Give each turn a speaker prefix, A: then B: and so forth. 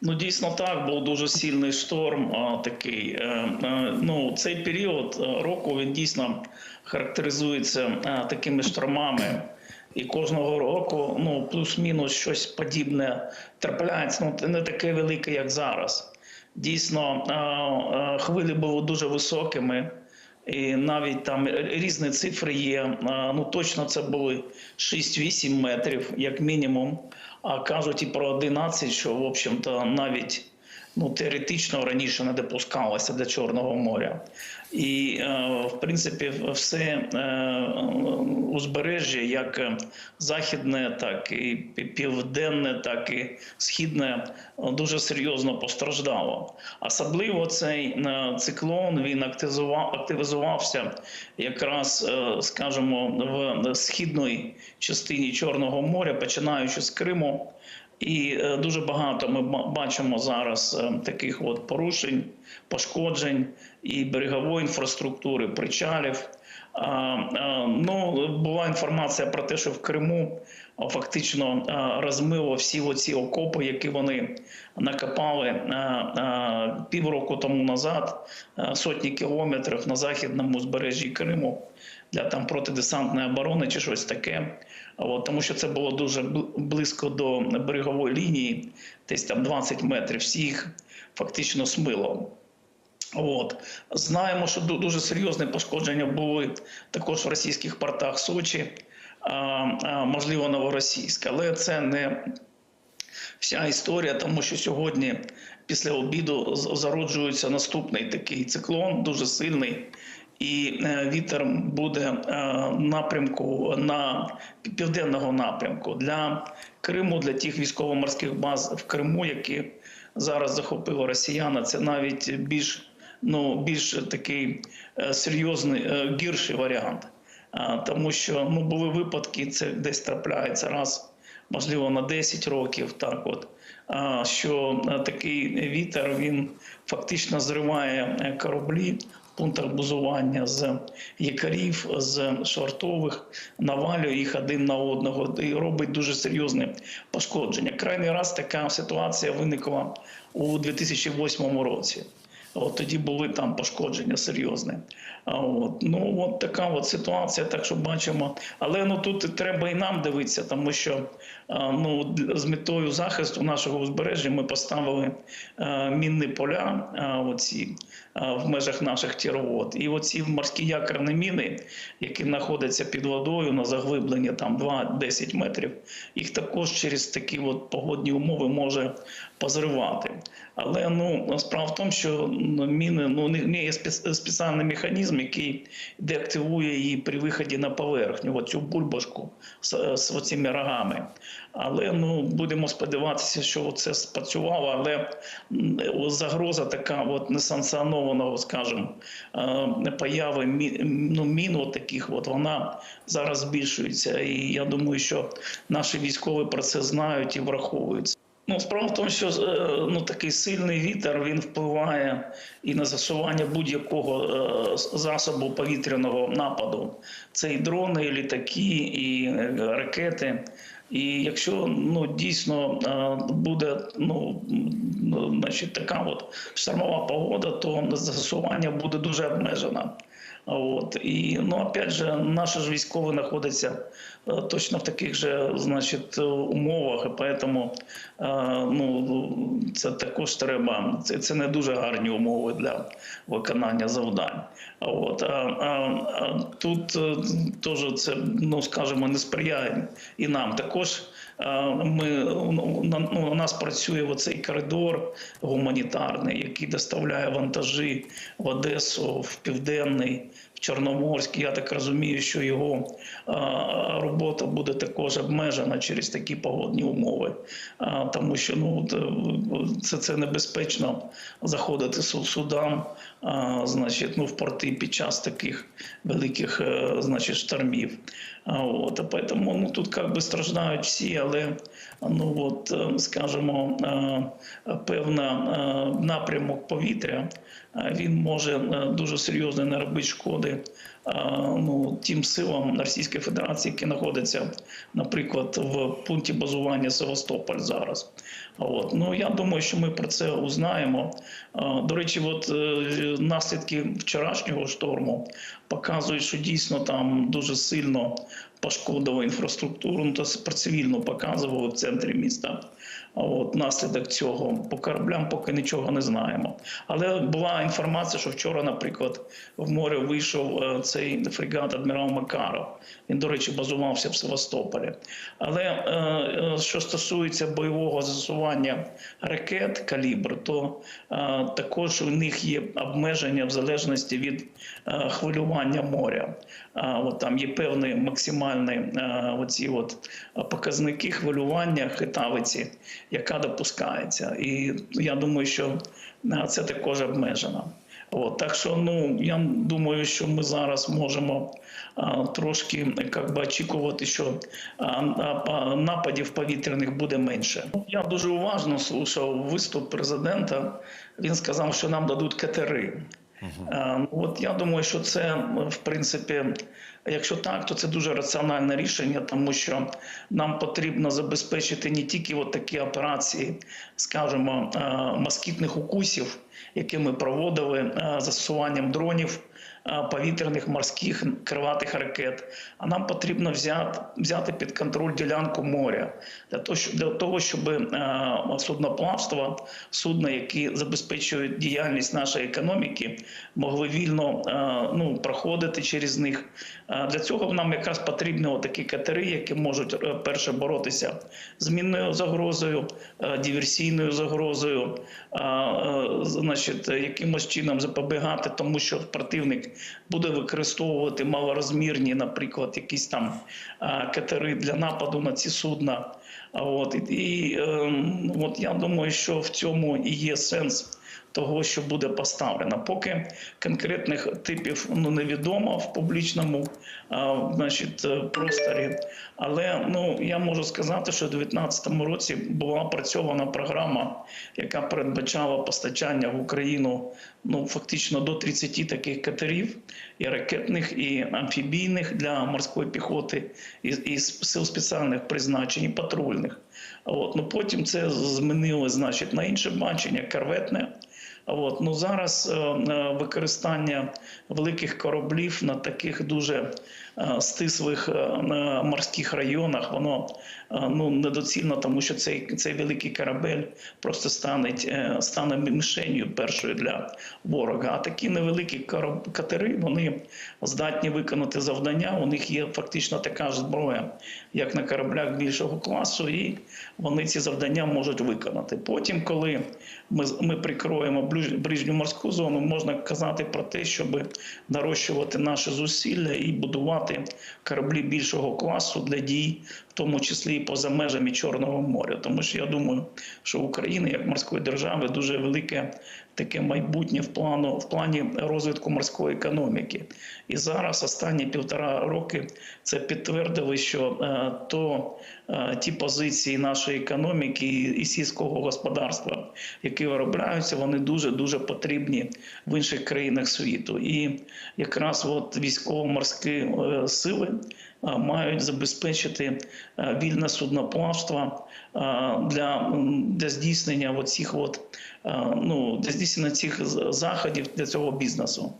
A: Ну, дійсно так, був дуже сильний шторм. А, такий. Е, е, ну, цей період е, року він дійсно характеризується е, такими штормами. І кожного року ну, плюс-мінус щось подібне трапляється. Ну, не таке велике, як зараз. Дійсно, е, е, хвилі були дуже високими. І навіть там різні цифри є. Ну точно це були 6-8 метрів, як мінімум. А кажуть і про 11, що в общем-то навіть ну теоретично раніше не допускалося до Чорного моря. І е, в принципі все е, узбережжя, як е, західне, так і південне, так і східне, дуже серйозно постраждало. Особливо цей циклон він активізував, активізувався якраз, скажімо, в східній частині Чорного моря, починаючи з Криму. І е, дуже багато ми бачимо зараз е, таких от порушень, пошкоджень і берегової інфраструктури, причалів. А, Ну, була інформація про те, що в Криму фактично розмило всі оці окопи, які вони накопали півроку тому назад, сотні кілометрів на західному узбережжі Криму для там протидесантної оборони чи щось таке. От, тому що це було дуже близько до берегової лінії, десь там 20 метрів. Всіх фактично смило. От знаємо, що дуже серйозні пошкодження були також в російських портах Сочі, а, можливо, Новоросійськ, але це не вся історія, тому що сьогодні, після обіду, зароджується наступний такий циклон, дуже сильний. І е, вітер буде е, напрямку на південного напрямку для Криму, для тих військово-морських баз в Криму, які зараз захопили росіяни. Це навіть більш ну більш такий е, серйозний гірший варіант. Тому що ну були випадки, це десь трапляється раз, можливо, на 10 років. Так, от що такий вітер він фактично зриває кораблі в пунктах базування з якорів, з швартових, навалює їх один на одного і робить дуже серйозне пошкодження. Крайний раз така ситуація виникла у 2008 році. От тоді були там пошкодження серйозні. От ну от така от ситуація, так що бачимо. Але ну тут треба і нам дивитися, тому що ну з метою захисту нашого узбережжя ми поставили а, мінні поля, оці в межах наших тіровод. І оці морські якорні міни, які знаходяться під водою на заглибленні там 2-10 метрів, їх також через такі от погодні умови може позривати. Але ну справа в тому, що ну, міни ну не є спеціальний механізм, який деактивує її при виході на поверхню, оцю бульбашку з, з оцими рогами. Але ну будемо сподіватися, що це спрацювало. Але загроза така, от несанкціонованого, скажімо, е, появи ну, мін таких, от вона зараз збільшується. І я думаю, що наші військові про це знають і враховують. Ну, справа в тому, що е, ну такий сильний вітер він впливає і на засування будь-якого е, засобу повітряного нападу. Це і дрони, і літаки, і е, ракети. І якщо ну дійсно буде ну, значить така от штормова погода, то засування буде дуже обмежено. От і ну опять же, наші ж військові знаходяться е, точно в таких же, значить, е, умовах, і поэтому е, ну це також треба. Це, це не дуже гарні умови для виконання завдань. От а, а, тут теж це ну скажімо, не сприяє і нам також. Е, Ми ну, ну, у нас працює оцей коридор гуманітарний, який доставляє вантажі в Одесу, в Південний, в Чорноморськ. Я так розумію, що його е, робота буде також обмежена через такі погодні умови, Е, тому що ну це, це небезпечно заходити су- судам, значить, ну в порти під час таких великих, значить, штормів. От, а поэтому ну, тут как би страждають всі, але ну от, е, скажімо, е, певна е, напрямок повітря він може е, дуже серйозно не робити шкоди ну, тим силам Російської Федерації, які знаходяться, наприклад, в пункті базування Севастополь зараз. От. Ну, я думаю, що ми про це узнаємо. До речі, от е, наслідки вчорашнього шторму показують, що дійсно там дуже сильно пошкодило інфраструктуру, ну, то про цивільну показували в центрі міста. От наслідок цього по кораблям поки нічого не знаємо. Але була інформація, що вчора, наприклад, в море вийшов е, цей фрегат адмірал Макаров. Він, до речі, базувався в Севастополі. Але е, е, що стосується бойового застосування ракет калібр, то також у них є обмеження в залежності від хвилювання моря. От там є певні максимальні оці от показники хвилювання хитавиці, яка допускається. І я думаю, що е, це також обмежено. От, так що ну я думаю, що ми зараз можемо а, трошки як би, очікувати, що а, а, нападів повітряних буде менше. Я дуже уважно слухав виступ президента. Він сказав, що нам дадуть катери. Ну, От я думаю, що це в принципі, якщо так, то це дуже раціональне рішення, тому що нам потрібно забезпечити не тільки от такі операції, скажімо, а, москітних укусів, які ми проводили застосуванням дронів. А, Повітряних морських криватих ракет, а нам потрібно взяти взяти під контроль ділянку моря для того, щоб для того, щоб е, судноплавство, судна, які забезпечують діяльність нашої економіки, могли вільно е, ну, проходити через них. Е, Для цього нам якраз потрібні такі катери, які можуть е, перше боротися з мінною загрозою, е, диверсійною загрозою, е, е, значить, якимось чином запобігати, тому що противник буде використовувати малорозмірні, наприклад, якісь там катери для нападу на ці судна. От і, і е, от я думаю, що в цьому і є сенс того, що буде поставлено. Поки конкретних типів ну невідомо в публічному а, значить, е, просторі. Але ну я можу сказати, що у 2019 році була опрацьована програма, яка передбачала постачання в Україну ну фактично до 30 таких катерів, і ракетних, і амфібійних для морської піхоти, і, і сил спеціальних призначень, і патрульних. От ну потім це змінило, значить, на інше бачення, корветне. От ну зараз е, е, використання великих кораблів на таких дуже стислих е, морських районах, воно е, ну недоцільно, тому що цей, цей великий корабель просто стане, е, стане мішенью першою для ворога. А такі невеликі катери вони здатні виконати завдання. У них є фактично така ж зброя, як на кораблях більшого класу, і вони ці завдання можуть виконати. Потім, коли ми, ми прикроємо ближ- ближню морську зону, можна казати про те, щоб нарощувати наші зусилля і будувати кораблі більшого класу для дій, в тому числі і поза межами Чорного моря. Тому що я думаю, що Україна як морської держави дуже велике таке майбутнє в плану в плані розвитку морської економіки. І зараз останні півтора роки це підтвердили, що е, то е, ті позиції нашої економіки і, сільського господарства, які виробляються, вони дуже дуже потрібні в інших країнах світу. І якраз от військово-морські е, сили мають забезпечити е, вільне судноплавство е, для, для здійснення оцих от, е, ну, для здійснення цих заходів для цього бізнесу.